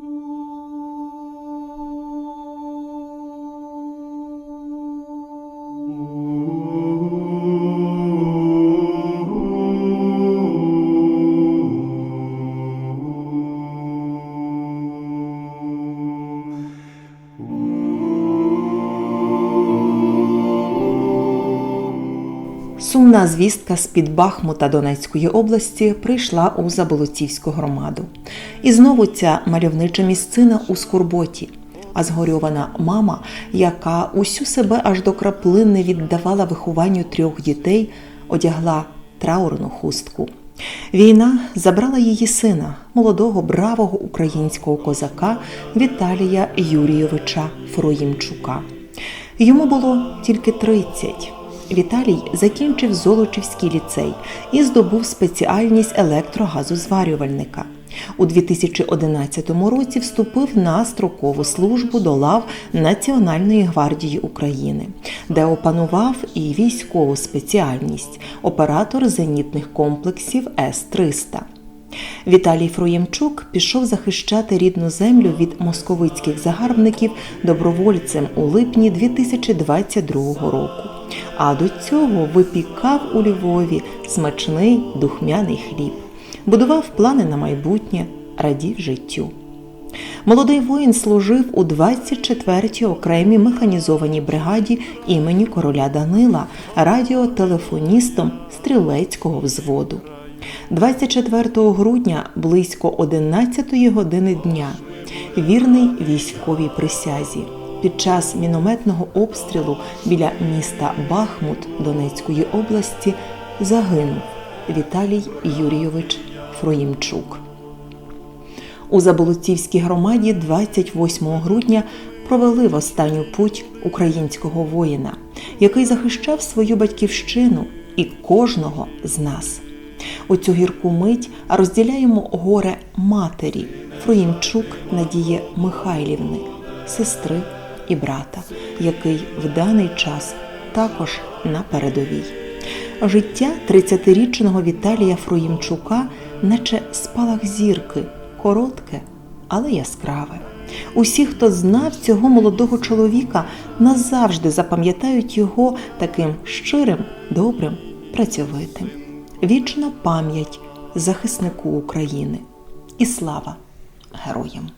Ooh. Сумна звістка з-під Бахмута Донецької області прийшла у Заболоцівську громаду. І знову ця мальовнича місцина у скорботі, а згорьована мама, яка усю себе аж до краплини віддавала вихованню трьох дітей, одягла траурну хустку. Війна забрала її сина, молодого бравого українського козака Віталія Юрійовича Фроїмчука. Йому було тільки 30. Віталій закінчив Золочівський ліцей і здобув спеціальність електрогазозварювальника. У 2011 році вступив на строкову службу до лав Національної гвардії України, де опанував і військову спеціальність оператор зенітних комплексів С-300. Віталій Фроємчук пішов захищати рідну землю від московицьких загарбників добровольцем у липні 2022 року. А до цього випікав у Львові смачний духмяний хліб, будував плани на майбутнє, радів життю. Молодий воїн служив у 24-й окремій механізованій бригаді імені короля Данила радіотелефоністом стрілецького взводу. 24 грудня близько 11 години дня вірний військовій присязі. Під час мінометного обстрілу біля міста Бахмут Донецької області загинув Віталій Юрійович Фроїмчук. У Заболоцівській громаді 28 грудня провели в останню путь українського воїна, який захищав свою батьківщину і кожного з нас. У цю гірку мить розділяємо горе матері Фроїмчук Надії Михайлівни, сестри і брата, який в даний час також на передовій. Життя 30-річного Віталія Фроїмчука, наче спалах зірки, коротке, але яскраве. Усі, хто знав цього молодого чоловіка, назавжди запам'ятають його таким щирим, добрим, працьовитим. Вічна пам'ять захиснику України і слава героям!